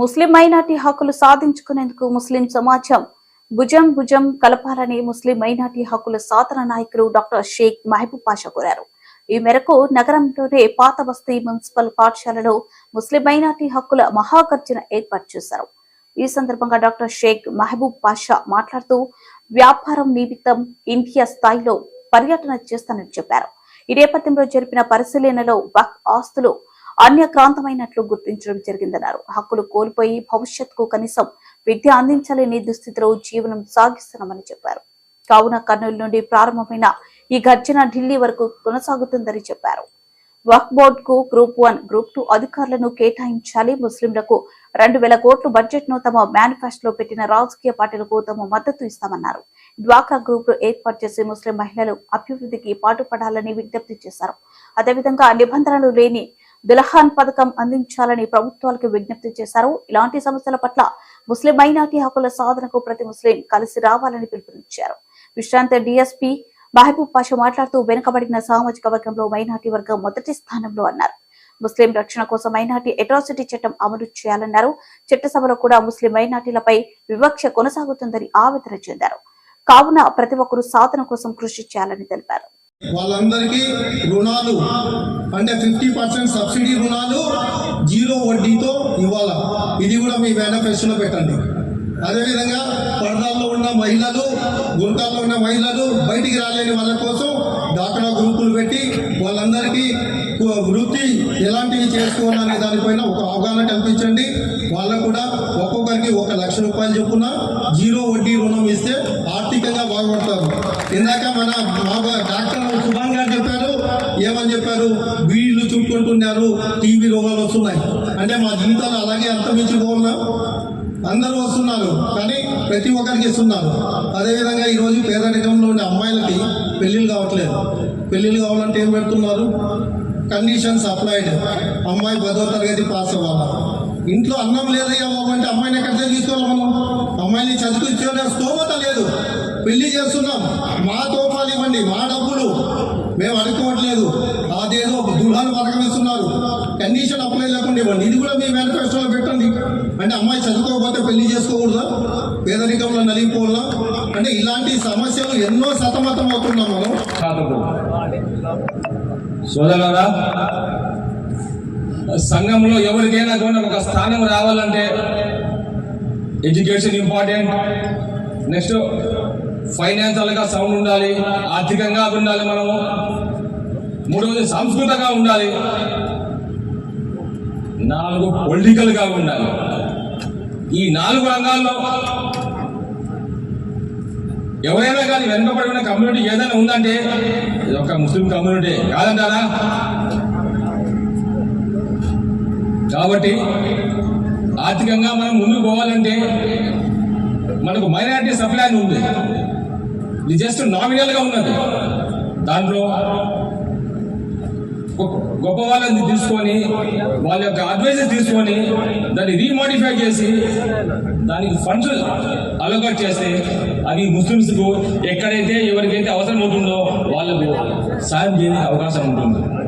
ముస్లిం minority హక్కులు సాధించుకునేందుకు ముస్లిం సమాజం భుజం భుజం కలపాలని ముస్లిం మైనార్టీ హక్కుల సాధన నాయకులు డాక్టర్ షేక్ మహబూబ్ పాషా కోరారు. ఈ మేరకు నగరంలోనే పాత బస్తీ మున్సిపల్ పాఠశాలలో ముస్లిం మైనార్టీ హక్కుల మహాగర్జన ఏర్పాటు చేశారు. ఈ సందర్భంగా డాక్టర్ షేక్ మహబూబ్ పాషా మాట్లాడుతూ వ్యాపారం నిమిత్తం ఇండియా స్థాయిలో పర్యటన చేస్తానని చెప్పారు. ఈ నేపథ్యంలో జరిపిన పరిశీలనలో వక్ ఆస్తులు అన్యక్రాంతమైనట్లు గుర్తించడం జరిగిందన్నారు. హక్కులు కోల్పోయి భవిష్యత్తుకు కనీసం విద్య అందించలేని దుస్థితిలో జీవనం సాగిస్తున్నామని చెప్పారు. కావున కర్నూలు నుండి ప్రారంభమైన ఈ గర్జన ఢిల్లీ వరకు కొనసాగుతుందని చెప్పారు. వక్ బోర్డ్కు గ్రూప్ వన్ గ్రూప్ టూ అధికారులను కేటాయించాలి. ముస్లింలకు రెండు వేల కోట్ల బడ్జెట్ను తమ మేనిఫెస్టోలో పెట్టిన రాజకీయ పార్టీలకు తమ మద్దతు ఇస్తామన్నారు. డ్వాక్రా గ్రూప్ను ఏర్పాటు చేసి ముస్లిం మహిళలు అభివృద్ధికి పాటుపడాలని విజ్ఞప్తి చేశారు. అదేవిధంగా నిబంధనలు లేని దులహాన్ పథకం అందించాలని ప్రభుత్వాలకు విజ్ఞప్తి చేశారు. ఇలాంటి సమస్యల పట్ల ముస్లిం మైనార్టీ హక్కుల సాధనకు ప్రతి ముస్లిం కలిసి రావాలని పిలుపునిచ్చారు. విశ్రాంత డిఎస్పీ మహబూబ్ పాష మాట్లాడుతూ వెనుకబడిన సామాజిక వర్గంలో మైనార్టీ వర్గం మొదటి స్థానంలో అన్నారు. ముస్లిం రక్షణ కోసం మైనార్టీ అట్రాసిటీ చట్టం అమలు చేయాలన్నారు. చట్టసభలో కూడా ముస్లిం మైనార్టీలపై వివక్ష కొనసాగుతుందని ఆవేదన చెందారు. కావున ప్రతి ఒక్కరూ సాధన కోసం కృషి చేయాలని తెలిపారు. వాళ్ళందరికీ రుణాలు అంటే ఫిఫ్టీ పర్సెంట్ సబ్సిడీ రుణాలు జీరో వడ్డీతో ఇవ్వాలా? ఇది కూడా మీ మేనిఫెస్టోలో పెట్టండి. అదేవిధంగా పడదాల్లో ఉన్న మహిళలు గుంటాల్లో ఉన్న మహిళలు బయటికి రాలేని వాళ్ళ కోసం డాక్టర్ గ్రూపులు పెట్టి వాళ్ళందరికీ వృత్తి ఎలాంటివి చేసుకోవాలనే దానిపైన ఒక అవగాహన కల్పించండి. వాళ్ళకు కూడా ఒక్కొక్కరికి ఒక లక్ష రూపాయలు చొప్పున జీరో వడ్డీ రుణం ఇస్తే ఆర్థికంగా బాగుపడతారు. ఇందాక మన డాక్టర్ చెప్పారు. వీళ్ళు చుట్టుకుంటున్నారు టీవీ రోగాలు వస్తున్నాయి. అంటే మా జీవితాలు అలాగే అంతమించిపోతున్నా అందరూ వస్తున్నారు. కానీ ప్రతి ఒక్కరికి ఇస్తున్నారు. అదేవిధంగా ఈరోజు పేదరికంలో ఉండే అమ్మాయిలకి పెళ్ళిళ్ళు కావట్లేదు. పెళ్ళిళ్ళు కావాలంటే ఏం పెడుతున్నారు? Conditions applied. అమ్మాయి పదో తరగతి పాస్ అవ్వాలా? ఇంట్లో అన్నం లేదయ్యా బాబు అంటే అమ్మాయిని ఎక్కడ తీసుకోవాలి మనం? అమ్మాయిని చదివించే స్తోమత లేదు. పెళ్ళి చేస్తున్నాం. మా తోఫాలు ఇవ్వండి. మా డబ్బులు. మేము అనుకోవట్లేదు అదేదో పథకం ఇస్తున్నారు కండిషన్ అప్లై లేకుండా ఇవ్వండి. ఇది కూడా మీ మేనిఫెస్టోలో పెట్టండి. అంటే అమ్మాయి చదువుకోకపోతే పెళ్ళి చేసుకోకూడదా? పేదరికంలో నలిగిపోవాలా? అంటే ఇలాంటి సమస్యలు ఎన్నో సతమతం అవుతున్నాం మనం. కాదు సంఘంలో ఎవరికైనా కూడా ఒక స్థానం రావాలంటే ఎడ్యుకేషన్ ఇంపార్టెంట్. నెక్స్ట్ ఫైనాన్షియల్గా సౌండ్ ఉండాలి ఆర్థికంగా ఉండాలి మనము. మూడవది సంస్కృతంగా ఉండాలి. నాలుగు పొలిటికల్గా ఉండాలి. ఈ నాలుగు రంగాల్లో ఎవరైనా కానీ వెనుకబడి ఉన్న కమ్యూనిటీ ఏదైనా ఉందంటే ఇది ఒక ముస్లిం కమ్యూనిటీ కాదంటారా? కాబట్టి ఆర్థికంగా మనం ముందుకు పోవాలంటే మనకు మైనారిటీ సప్లై అని ఉంది. ఇది జస్ట్ నామినల్గా ఉన్నది. దాంట్లో గొప్ప- వాళ్ళని తీసుకొని వాళ్ళ యొక్క అడ్వైస్ తీసుకొని దాన్ని రీమోడిఫై చేసి దానికి ఫండ్స్ అలొకేట్ చేస్తే అవి ముస్లిమ్స్కు ఎక్కడైతే ఎవరికైతే అవసరం అవుతుందో వాళ్ళకు సాయం చేయడానికి అవకాశం ఉంటుంది.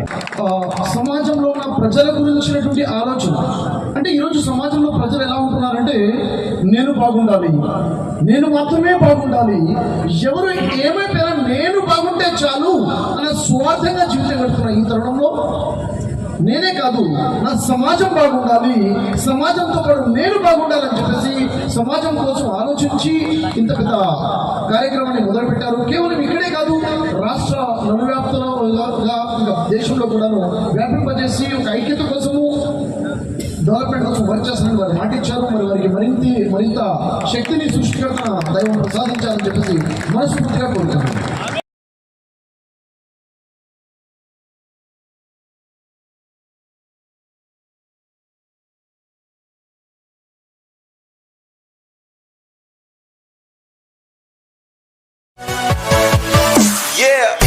ఆ, సమాజంలో ఉన్న ప్రజల గురించినటువంటి ఆలోచన. అంటే ఈరోజు సమాజంలో ప్రజలు ఎలా ఉంటున్నారంటే నేను బాగుండాలి. నేను మాత్రమే బాగుండాలి. ఎవరు ఏమైపోయినా నేను నా చాలు స్వార్థంగా జీవితం గడుపుతున్న ఈ తరుణంలో నేనే కాదు నా సమాజం బాగుండాలి సమాజంతో పాటు నేను బాగుండాలని చెప్పేసి సమాజం కోసం ఆలోచించి ఇంత పెద్ద కార్యక్రమాన్ని మొదలుపెట్టారు. కేవలం ఇక్కడే కాదు రాష్ట్ర నలువ్యాప్తంగా ఇంకా దేశంలో కూడాను వ్యాపింపజేసి ఒక ఐక్యత కోసము డెవలప్మెంట్ కోసం వర్క్ చేస్తానని వారు మాటిచ్చారు. మరి వారికి మరింత మరింత శక్తిని సృష్టికర్త దైవం ప్రసాదించాలని చెప్పేసి మనస్ఫూర్తిగా కోరుతున్నాను Yeah.